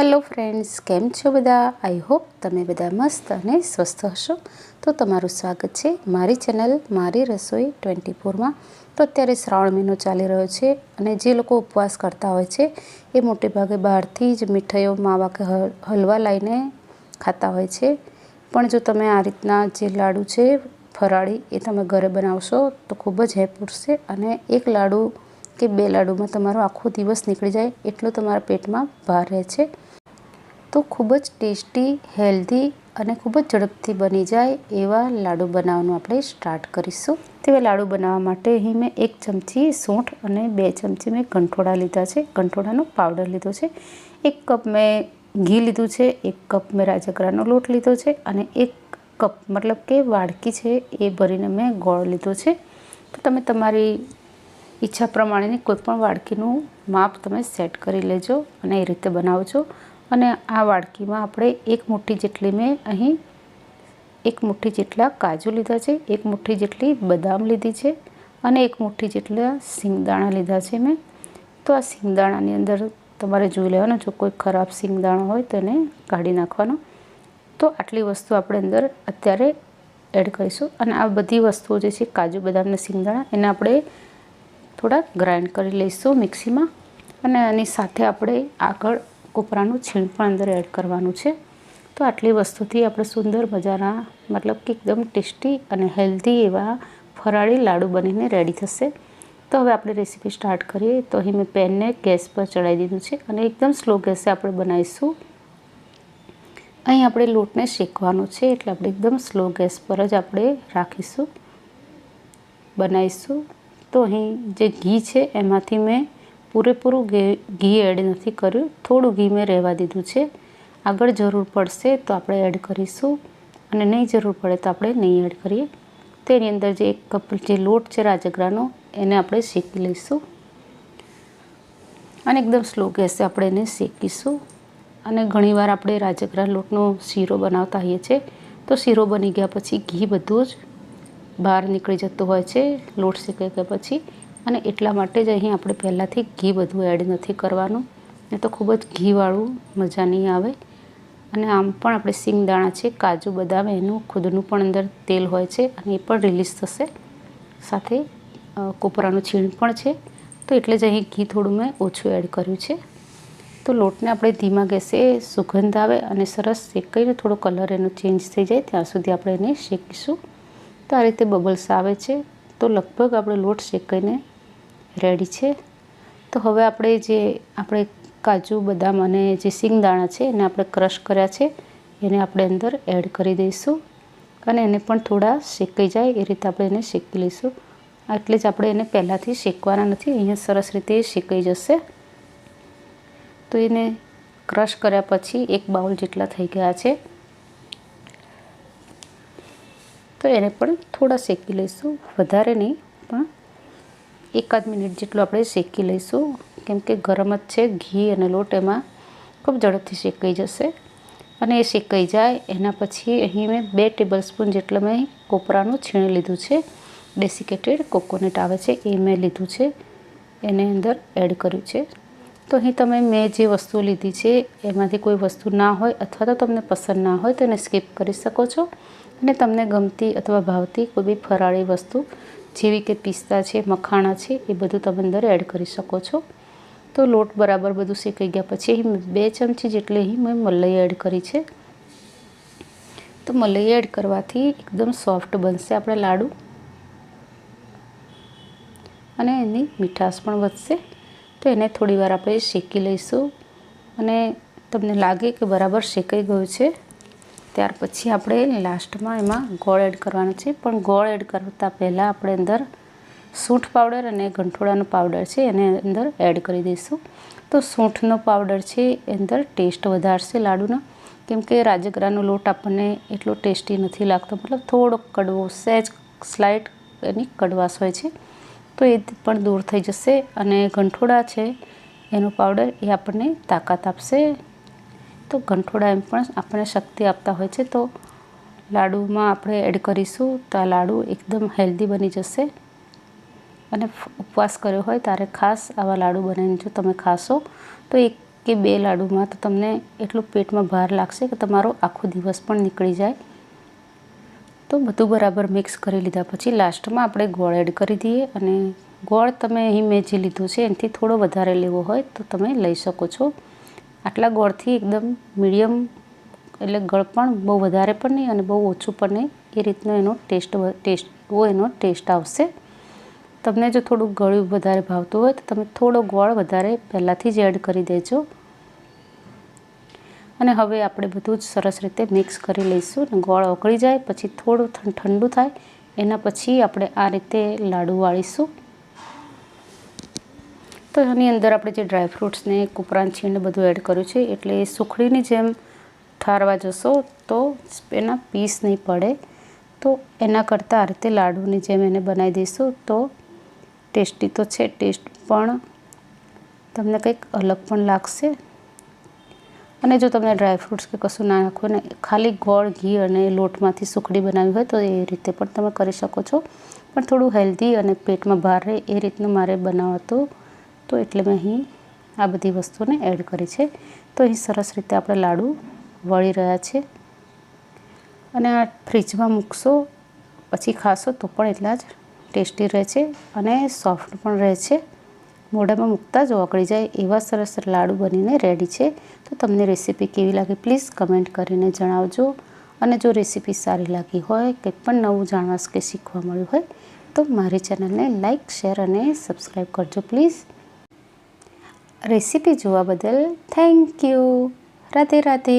Hello friends કેમ છો બધા? આઈ હોપ તમે બધા મસ્ત અને સ્વસ્થ હશો. તો તમારું સ્વાગત છે મારી ચેનલ મારી રસોઈ ટ્વેન્ટી ફોરમાં. તો અત્યારે શ્રાવણ મહિનો ચાલી રહ્યો છે અને જે લોકો ઉપવાસ કરતા હોય છે, એ મોટે ભાગે બહારથી જ મીઠાઈઓ, માવા કે હલવા લાવીને ખાતા હોય છે. પણ જો તમે આ રીતના જે લાડુ છે ફરાળી એ તમે ઘરે બનાવશો તો ખૂબ જ હેપુરશે પૂરશે અને એક લાડુ કે બે લાડુમાં તમારો આખો દિવસ નીકળી જાય એટલો તમારા પેટમાં ભાર રહે છે. તો ખૂબ જ ટેસ્ટી, હેલ્ધી અને ખૂબ જ ઝડપથી બની જાય એવા લાડુ બનાવવાનું આપણે સ્ટાર્ટ કરીશું. તેવા લાડુ બનાવવા માટે અહીં મેં એક ચમચી સૂંઠ અને બે ચમચી મેં ગંઠોડા લીધા છે. ગંઠોડાનો પાવડર લીધો છે. એક કપ મેં ઘી લીધું છે, એક કપ મેં રાજગરાનો લોટ લીધો છે અને એક કપ મતલબ કે વાડકી છે એ ભરીને મેં ગોળ લીધો છે. તો તમે તમારી ઈચ્છા પ્રમાણેની કોઈપણ વાડકીનું માપ તમે સેટ કરી લેજો અને એ રીતે બનાવજો. અને આ વાડકીમાં આપણે એક મુઠ્ઠી જેટલી મેં અહીં, એક મુઠ્ઠી જેટલા કાજુ લીધા છે, એક મુઠ્ઠી જેટલી બદામ લીધી છે અને એક મુઠ્ઠી જેટલા સિંગદાણા લીધા છે મેં. તો આ સિંગદાણાની અંદર તમારે જોઈ લેવાનું, જો કોઈ ખરાબ સિંગદાણા હોય તો એને કાઢી નાખવાનો. તો આટલી વસ્તુ આપણે અંદર અત્યારે એડ કરીશું. અને આ બધી વસ્તુઓ જે છે, કાજુ બદામને સિંગદાણા, એને આપણે થોડાક ગ્રાઇન્ડ કરી લઈશું મિક્સીમાં અને આની સાથે આપણે આગળ કોપરાનું છીણ પણ અંદર એડ કરવાનું છે. તો આટલી વસ્તુથી આપણે સુંદર મજાના, મતલબ કે એકદમ ટેસ્ટી અને હેલ્ધી એવા ફરાળી લાડુ બનીને રેડી થશે. તો હવે આપણે રેસીપી સ્ટાર્ટ કરીએ. તો અહીં મેં પેનને ગેસ પર ચડાવી દીધું છે અને એકદમ સ્લો ગેસે આપણે બનાવીશું. અહીં આપણે લોટને શેકવાનો છે એટલે આપણે એકદમ સ્લો ગેસ પર જ આપણે રાખીશું. બનાવીશું. તો અહીં જે ઘી છે, એમાંથી મેં પૂરેપૂરું ઘી એડ નથી કર્યું. થોડું ઘી મેં રહેવા દીધું છે. આગળ જરૂર પડશે તો આપણે એડ કરીશું. અને નહીં જરૂર પડે તો આપણે નહીં એડ કરીએ. તો એની અંદર જે એક કપ, જે લોટ છે રાજગરાનો, એને આપણે શેકી લઈશું. અને એકદમ સ્લો ગેસે આપણે એને શેકીશું. અને ઘણીવાર આપણે રાજગરા લોટનો શીરો બનાવતા હોઈએ છીએ. તો શીરો બની ગયા પછી ઘી બધું જ બહાર નીકળી જતું હોય છે, લોટ શેકાઈ ગયા પછી. અને એટલા માટે જ અહીં આપણે પહેલાંથી ઘી બધું એડ નથી કરવાનું. એ તો ખૂબ જ ઘીવાળું મજા નહીં આવે. અને આમ પણ આપણે સિંગદાણા છે, કાજુ બદામ એનું ખુદનું પણ અંદર તેલ હોય છે અને એ પણ રિલીઝ થશે. સાથે કોપરાનું છીણ પણ છે. તો એટલે જ અહીં ઘી થોડું મેં ઓછું એડ કર્યું છે. તો લોટને આપણે ધીમા ગેસે સુગંધ આવે અને સરસ શેકાઈને થોડો કલર એનો ચેન્જ થઈ જાય, ત્યાં સુધી આપણે એને શેકીશું. તો આ રીતે બબલ્સ આવે છે. તો લગભગ આપણે લોટ શેકાઈને રેડી છે. તો હવે આપણે જે આપણે કાજુ, બદામ અને જે સિંગદાણા છે એને આપણે ક્રશ કર્યા છે. એને આપણે અંદર એડ કરી દઈશું અને એને પણ થોડા શેકાઈ જાય એ રીતે આપણે એને શેકી લઈશું. એટલે જ આપણે એને પહેલાંથી શેકવાના નથી, અહીંયા સરસ રીતે શેકાઈ જશે. તો એને ક્રશ કર્યા પછી એક બાઉલ જેટલા થઈ ગયા છે. તો એને પણ થોડા શેકી લઈશું. વધારે નહીં, પણ એકાદ મિનિટ જેટલું આપણે શેકી લઈશું. કેમ કે ગરમ જ છે, ઘી અને લોટ એમાં ખૂબ ઝડપથી શેકાઈ જશે. અને એ શેકાઈ જાય, એના પછી અહીં મેં બે ટેબલ સ્પૂન જેટલું મેં કોપરાનું છીણી લીધું છે. ડેસિકેટેડ કોકોનટ આવે છે, એ મેં લીધું છે. એને અંદર એડ કર્યું છે. તો અહીં તમે મેં જે વસ્તુ લીધી છે, એમાંથી કોઈ વસ્તુ ના હોય અથવા તો તમને પસંદ ના હોય તો એને સ્કીપ કરી શકો છો. અને તમને ગમતી અથવા ભાવતી કોઈ બી ફરાળી વસ્તુ, જેવી કે પિસ્તા છે, મખાણા છે, એ બધું તમે અંદર એડ કરી શકો છો. તો લોટ બરાબર બધું શેકાઈ ગયા પછી અહીં બે ચમચી જેટલી અહીં મેં મલાઈ એડ કરી છે. તો મલાઈ એડ કરવાથી એકદમ સોફ્ટ બનશે આપણે લાડુ. અને એની મીઠાશ પણ વધશે. તો એને થોડીવાર આપણે શેકી લઈશું. અને તમને લાગે કે બરાબર શેકાઈ ગયું છે, ત્યાર પછી આપણે લાસ્ટમાં એમાં ગોળ એડ કરવાનો છે. પણ ગોળ એડ કરતાં પહેલાં આપણે અંદર સૂંઠ પાવડર અને ગંઠોડાનો પાવડર છે એને અંદર એડ કરી દઈશું. તો સૂંઠનો પાવડર છે એ અંદર ટેસ્ટ વધારશે લાડુનો. કેમ કે રાજગરાનો લોટ આપણને એટલો ટેસ્ટી નથી લાગતો. મતલબ થોડોક કડવો, સહેજ સ્લાઇટ એની કડવાશ હોય છે. તો એ પણ દૂર થઈ જશે અને ગંઠોડા છે, એનો પાવડર એ આપણને તાકાત આપશે. તો ગંઠોડા એમ પણ આપણને શક્તિ આપતા હોય છે. તો લાડુમાં આપણે એડ કરીશું તો આ લાડુ એકદમ હેલ્ધી બની જશે. અને ઉપવાસ કર્યો હોય ત્યારે ખાસ આવા લાડુ બનાવીને જો તમે ખાશો, તો એક કે બે લાડુમાં તો તમને એટલું પેટમાં ભાર લાગશે કે તમારો આખો દિવસ પણ નીકળી જાય. તો બધું બરાબર મિક્સ કરી લીધા પછી લાસ્ટમાં આપણે ગોળ એડ કરી દઈએ અને ગોળ તમે અહીં મેં જે લીધું છે એનાથી થોડો વધારે લેવો હોય તો તમે લઈ શકો છો. આટલા ગોળથી એકદમ મીડિયમ એટલે ગળ પણ બહુ વધારે પણ નહીં અને બહુ ઓછું પણ નહીં. એ રીતનો એનો ટેસ્ટ ટેસ્ટ એનો ટેસ્ટ આવશે. તમને જો થોડું ગળ્યું વધારે ભાવતું હોય તો તમે થોડો ગોળ વધારે પહેલાંથી જ એડ કરી દેજો. અને હવે આપણે બધું જ સરસ રીતે મિક્સ કરી લઈશું અને ગોળ ઓગળી જાય, પછી થોડું ઠંડુ થાય, એના પછી આપણે આ રીતે લાડુ વાળીશું. તો એની અંદર આપણે જે ડ્રાયફ્રૂટ્સને કુપરાન છીણ બધું એડ કર્યું છે, એટલે સુખડીની જેમ ઠારવા જશો તો એના પીસ નહીં પડે. તો એના કરતાં આ રીતે લાડુની જેમ એને બનાવી દઈશું તો ટેસ્ટી તો છે, ટેસ્ટ પણ તમને કંઈક અલગ પણ લાગશે. અને જો તમને ડ્રાયફ્રૂટ્સ કે કશું ના નાખવું ને, ખાલી ગોળ, ઘી અને લોટમાંથી સુખડી બનાવી હોય તો એ રીતે પણ તમે કરી શકો છો. પણ થોડું હેલ્ધી અને પેટમાં ભાર રહે એ રીતનું મારે બનાવતું. તો એટલે મેં અહીં આ બધી વસ્તુને એડ કરી છે. તો અહીં સરસ રીતે આપણે લાડુ વળી રહ્યા છે. અને આ ફ્રીજમાં મૂકશો, પછી ખાશો તો પણ એટલા જ ટેસ્ટી રહે છે અને સોફ્ટ પણ રહે છે. મોઢામાં મૂકતા જ ઓગળી જાય એવા સરસ લાડુ બનીને રેડી છે. તો તમને રેસીપી કેવી લાગે પ્લીઝ કમેન્ટ કરીને જણાવજો. અને જો રેસીપી સારી લાગી હોય કંઈ પણ નવું જાણવા કે શીખવા મળ્યું હોય, તો મારી ચેનલને લાઇક શેર અને સબસ્ક્રાઈબ કરજો પ્લીઝ રેસીપી જોવા બદલ થેન્ક યુ રાધે રાધે.